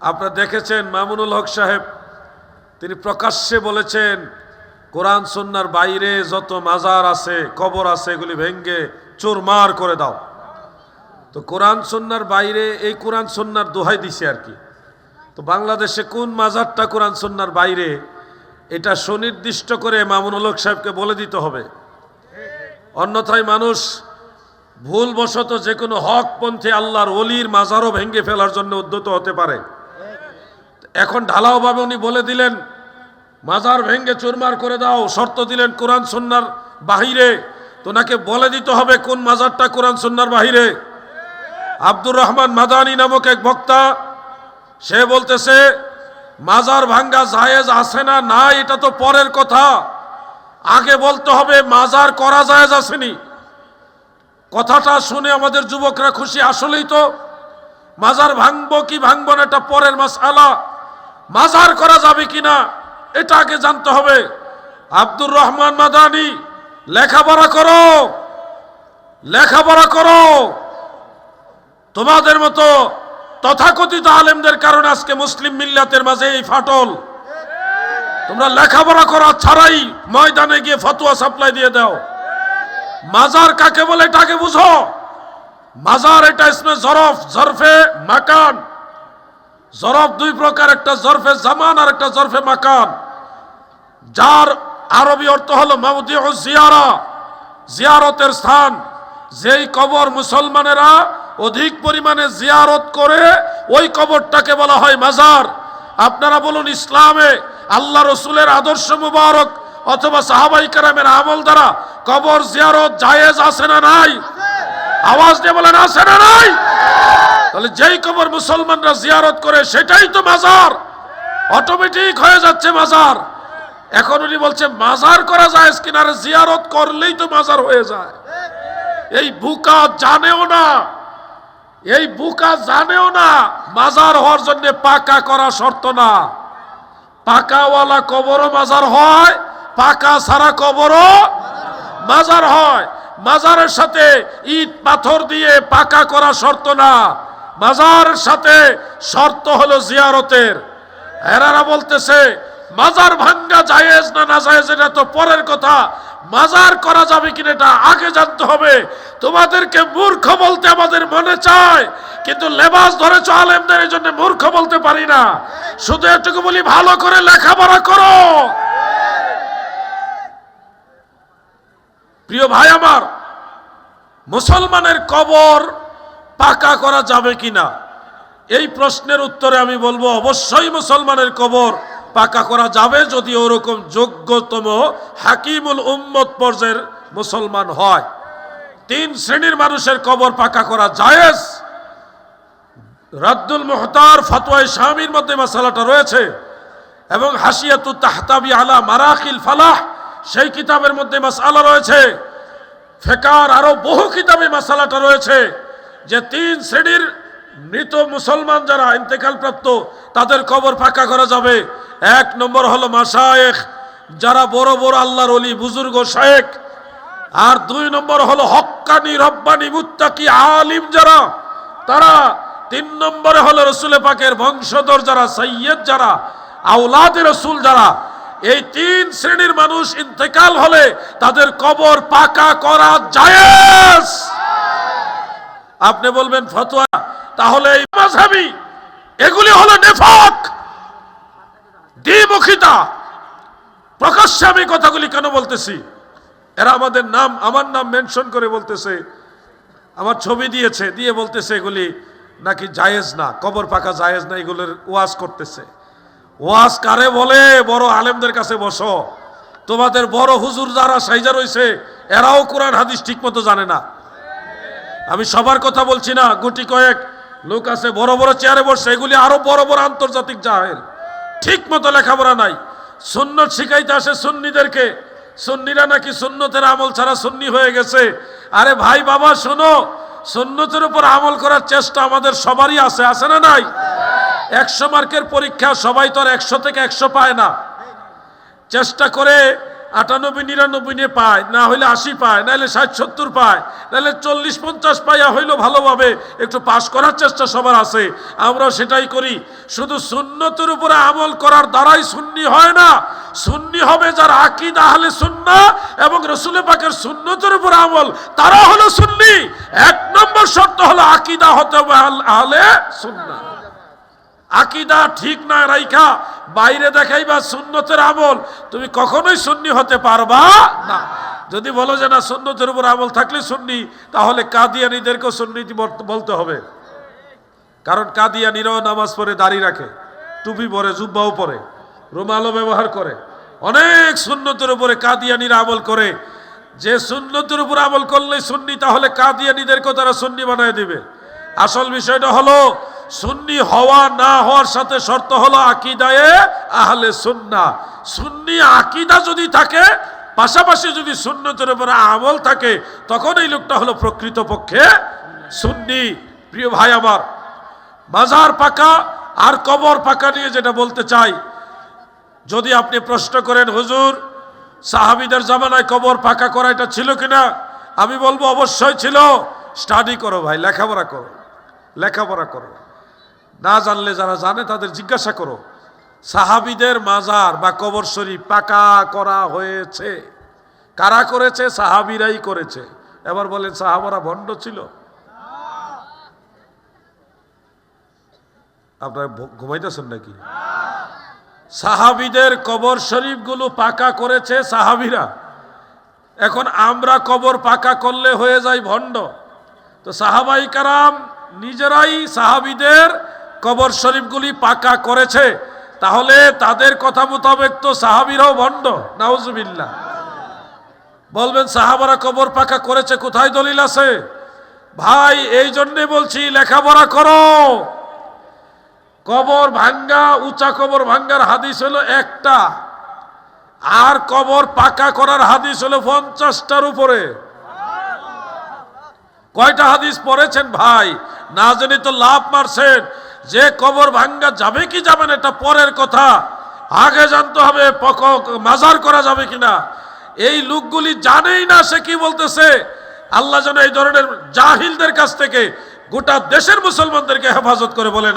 আপনারা দেখেছেন মামুনুল হক সাহেব, তিনি প্রকাশ্যে বলেছেন, কোরআন সন্ন্যার বাইরে যত মাজার আছে, কবর আছে, এগুলি ভেঙ্গে চোরমার করে দাও। তো কোরআন সন্ন্যার বাইরে এই কোরআন সন্ন্যার দোহাই দিছে আর কি। তো বাংলাদেশে কোন মাজারটা কোরআন সন্ন্যার বাইরে, এটা সুনির্দিষ্ট করে মামুনুল হক সাহেবকে বলে দিতে হবে। অন্যথায় মানুষ ভুলবশত যে কোনো হকপন্থী আল্লাহর অলির মাজারও ভেঙ্গে ফেলার জন্য উদ্যত হতে পারে। এখন ঢালাওভাবে উনি বলে দিলেন, মাজার ভেঙ্গে চুরমার করে দাও, শর্ত দিলেন কোরআন সন্ন্যার বাহিরে। তো ওনাকে বলে দিতে হবে কোন মাজারটা কোরআন সন্ন্যার বাহিরে। আব্দুর রহমান মাদানি নামক এক বক্তা, সে বলতেছে, মাজার ভাঙ্গা জায়েজ আছে না? না, এটা তো পরের কথা। আগে বলতে হবে, মাজার করা জায়েজ আসেনি। কথাটা শুনে আমাদের যুবকরা খুশি, আসলেই তো। মাজার ভাঙবো কি ভাঙবো না, এটা পরের মাস আলা মাজার করা যাবে কিনা, এটা আগে জানতে হবে। আব্দুর রহমান মাদানি, লেখাপড়া করো লেখাপড়া করো। তোমাদের মতো তথাকথিত আলেমদের কারণে আজকে মুসলিম মিল্লাতের মাঝে এই ফাটল। তোমরা লেখাপড়া করা ছাড়াই ময়দানে গিয়ে ফতুয়া সাপ্লাই দিয়ে দাও। মাজার কাকে বলে, এটাকে বুঝো। মাজার এটা ইসমে জরফ, জরফে মাকান। জরফ দুই প্রকার, একটা জরফে জামান আর একটা জরফে মাকান যার আরবি অর্থ হলো মাউদিউ জিয়ারা, জিয়ারতের স্থান। যেই কবর মুসলমানেরা অধিক পরিমাণে জিয়ারত করে, ওই কবরটাকে বলা হয় মাজার। আপনারা বলুন, ইসলামে আল্লাহ রসুলের আদর্শ মুবারক অথবা সাহাবাই কারামের আমল দ্বারা কবর জিয়ারত জায়েজ আছে না নাই? আওয়াজ দিয়ে বলেন, আছে না নাই? তাহলে যেই কবর মুসলমানরা জিয়ারত করে, সেটাই তো মাজার। অটোমেটিক হয়ে যাচ্ছে মাজার। এখন উনি বলছে, মাজার করা যায় কিনারে জিয়ারত করলেই তো মাজার হয়ে যায়। এই বুকা জানেও না। এই বুকা জানেও না, মাজার হওয়ার জন্য পাকা করা শর্ত না। পাকাওয়ালা কবরও মাজার হয়, পাকা সারা কবরও মাজার হয়। মাজারের সাথে ইট পাথর দিয়ে পাকা করা শর্ত না। মাজারের সাথে শর্ত হলো জিয়ারতের। এরারা বলতেছে, মাজার ভাঙ্গা জায়েজ না না জায়েজ, এটা তো পরের কথা। মাজার করা যাবে কিনা এটা আগে জানতে হবে। তোমাদেরকে মূর্খ বলতে আমাদের মনে চায়, কিন্তু লেবাস ধরেছ আলেমদের, এই জন্য মূর্খ বলতে পারি না। শুধু এটুকু বলি, ভালো করে লেখাপড়া করো। প্রিয় ভাই আমার, মুসলমানের কবর পাকা করা যাবে কিনা? এই প্রশ্নের উত্তরে আমি বলব, অবশ্যই মুসলমানের কবর পাকা করা যাবে যদি ওরকম যোগ্যতম হাকিমুল উম্মত পর্যায়ের মুসলমান হয়। তিন শ্রেণির মানুষের কবর পাকা করা জায়েজ। রাদ্দুল মোহতার ফতোয়াই স্বামীর মধ্যে মশালাটা রয়েছে। এবং হাসিয়াতু তাহতাবি আলা মারাকিল ফালাহ, সেই কিতাবের মধ্যে মশালা রয়েছে। ফেকার আরও বহু কিতাবে মশালাটা রয়েছে। যে তিন শ্রেণির মৃত মুসলমান যারা ইন্তেকাল প্রাপ্ত তাদের কবর ফাঁকা করা যাবে। এক নম্বর হলো মাসায়েখ যারা বড় বড় আল্লাহর অলি বুজুর্গ শায়েক আর দুই নম্বর হলো হক্কানি, রব্বানি, মুত্তাকি, আলিম যারা, তারা তিন নম্বরে হলো রসুল পাকের বংশধর যারা সৈয়দ যারা আউলাদ রসুল যারা। এই তিন শ্রেণির মানুষ ইন্তেকাল হলে তাদের কবর পাকা করা জায়েজ। আপনি বলবেন, ফতোয়া তাহলে এই মাঝহাবি এগুলি হলো নেফাক, দ্বিমুখিতা। প্রকাশ্যে আমি কথাগুলি কেন বলতেছি? এরা আমাদের নাম, আমার নাম মেনশন করে বলতেছে। আমার ছবি দিয়েছে, দিয়ে বলতেছে এগুলি নাকি জায়েজ না, কবর পাকা জায়েজ না, এগুলোর ওয়াজ করতেছে। ওয়াজ কারে বলে? বড় আলেমদের কাছে বসো। তোমাদের বড় হুজুর যারা সাইজা রয়েছে, এরাও কোরআন হাদিস ঠিক মতো জানে না। আমি সবার কথা বলছি না, গুটি কয়েক লোক আছে, বড় বড় চেয়ারে বসে এগুলি আরও বড় বড় আন্তর্জাতিক জাহের ঠিক মতো লেখাপড়া নাই। সুন্নত শিখাইতে আসে সুন্নিদেরকে। সুন্নিরা নাকি সুন্নতের আমল ছাড়া সুন্নি হয়ে গেছে। আরে ভাই, বাবা, শোনো, সুন্নতের উপর আমল করার চেষ্টা আমাদের সবারই আছে আছে না নাই? একশো মার্কের পরীক্ষা সবাই তো আর একশো থেকে একশো পায় না। চেষ্টা করে আটানব্বই, নিরানব্বই নিয়ে পায়, না হইলে আশি পায় নাহলে ষাট, সত্তর পায় নাহলে চল্লিশ, পঞ্চাশ পাইয়া হইল ভালোভাবে, একটু পাশ করার চেষ্টা সবার আছে। আমরা সেটাই করি। শুধু সুন্নতের উপরে আমল করার দ্বারাই সুন্নি হয় না। সুন্নি হবে যার আকিদ আহলে সুন্না এবং রসুল পাকের সুন্নতের উপর আমল তারা হলো সুন্নি। এক নম্বর শর্ত হলো আকিদা হতে হবে সুন্না আকিদা ঠিক না রাইখা, বাইরে দেখাইবা সুন্নতের আমল, তুমি কখনোই সুন্নি হতে পারবা না। যদি বলো যে না, সুন্নতের উপর আমল থাকলে সুন্নি, তাহলে কাদিয়ানিদেরকেও সুন্নিতি বল- বলতে হবে। কারণ কাদিয়ানিরাও নামাজ পড়ে, দাড়ি রাখে, টুপি পরে, জুব্বাও পরে, রুমালও ব্যবহার করে। অনেক সুন্নতের উপরে কাদিয়ানিরা আমল করে। যে সুন্নতের উপর আমল করলে সুন্নি, তাহলে কাদিয়ানিদেরকেও তারা সুন্নি বানায় দিবে। আসল বিষয়টা হলো সুন্নি হওয়া না হওয়ার সাথে শর্ত হলো আকিদায়ে আহলে সুন্না। সুন্নি আকিদা যদি থাকে, পাশাপাশি যদি সুন্নতের উপরে আমল থাকে, তখন এই লোকটা হলো প্রকৃত পক্ষে সুন্নি। প্রিয় ভাই আমার, মাজার পাকা আর কবর পাকা নিয়ে যেটা বলতে চাই, যদি আপনি প্রশ্ন করেন, হুজুর, সাহাবিদের জামানায় কবর পাকা করা এটা ছিল কিনা? আমি বলব, অবশ্যই ছিল। স্টাডি করো ভাই, লেখাপড়া করো লেখাপড়া করো। না জানলে যারা জানে তাদের জিজ্ঞাসা করো। সাহাবিদের মাজার বা কবর শরীফ পাকা করা হয়েছে। কারা করেছে? সাহাবিরাই করেছে। এবার বলেন, সাহাবারা ভণ্ড ছিল? আপনারা ঘুমাইতেছেন নাকি? সাহাবিদের কবর শরীফগুলো পাকা করেছে সাহাবিরা। এখন আমরা কবর পাকা করলে হয়ে যায় ভণ্ড। তো সাহাবাই কারাম নিজেরাই সাহাবিদের কবর শরীফগুলি পাকা করেছে, তাহলে তাদের কথা মোতাবেক তো সাহাবিরাও ভণ্ড, নাউজুবিল্লাহ। বলবেন, সাহাবারা কবর পাকা করেছে, কোথায় দলিল আছে? ভাই, এই জন্যে বলছি, লেখাপড়া করো। কবর ভাঙ্গা, উঁচা কবর ভাঙ্গার হাদিস হলো একটা। আর কবর পাকা করার হাদিস হলো পঞ্চাশটার উপরে। কয়টা হাদিস পড়েছেন ভাই? না জেনে তো লাভ মারছেন। যে কবর ভাঙ্গা যাবে কি যাবে না, এটা পরের কথা। আগে জানতে হবে মাজার করা যাবে কিনা। এই লোকগুলি জানেই না সে কি বলতেছে। আল্লাহ যেন এই ধরনের জাহিলদের কাছ থেকে গোটা দেশের মুসলমানদেরকে হেফাজত করে বলে না।